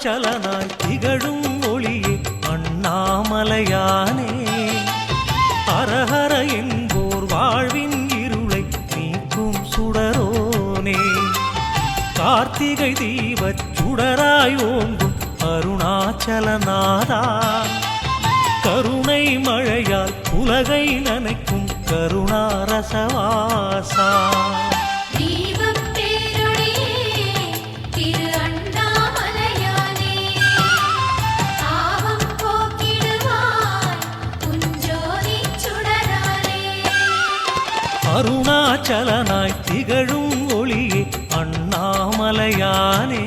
அச்சலனாய் திகழும் ஒளியே அண்ணாமலையானே. அரஹர என்போர் வாழ்வின் இருளை நீக்கும் சுடரோனே. கார்த்திகை தீபச் சுடராய் ஓங்கும் அருணாச்சலநாதா. கருணை மழையால் உலகை நனைக்கும் கருணாரசவாசா. அருணாச்சலனாய் திகழும் ஒளியே அண்ணாமலையானே.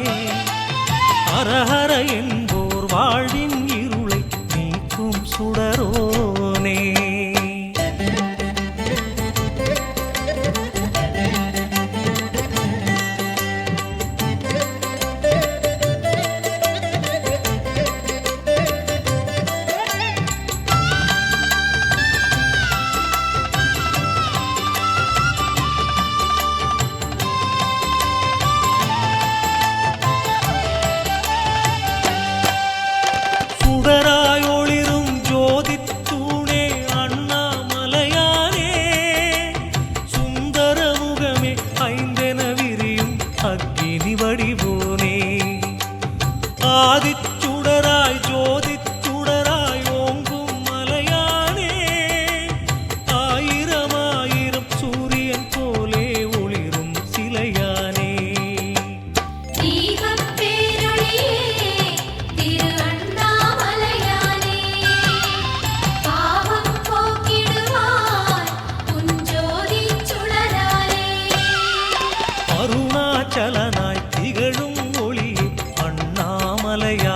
அரஹர என்போர் வாழ்வின் இருளை நீக்கும் சுடரோனே. சுடராய் மாலையா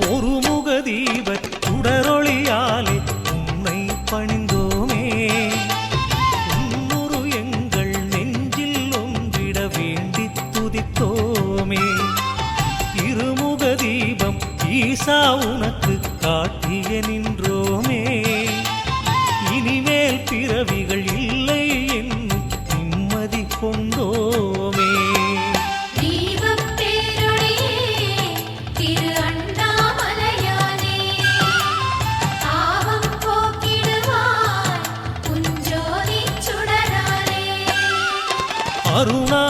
ஒரு முக தீபச் சுடரொளியாலே உன்னை பணிந்தோமே. உன்னுரு எங்கள் நெஞ்சில் ஒன்றிட வேண்டி துதித்தோமே. இருமுக தீபம் ஈசா உனக்கு காட்டிய நின்றோமே. இனிமேல் பிறவிகள் కరుణా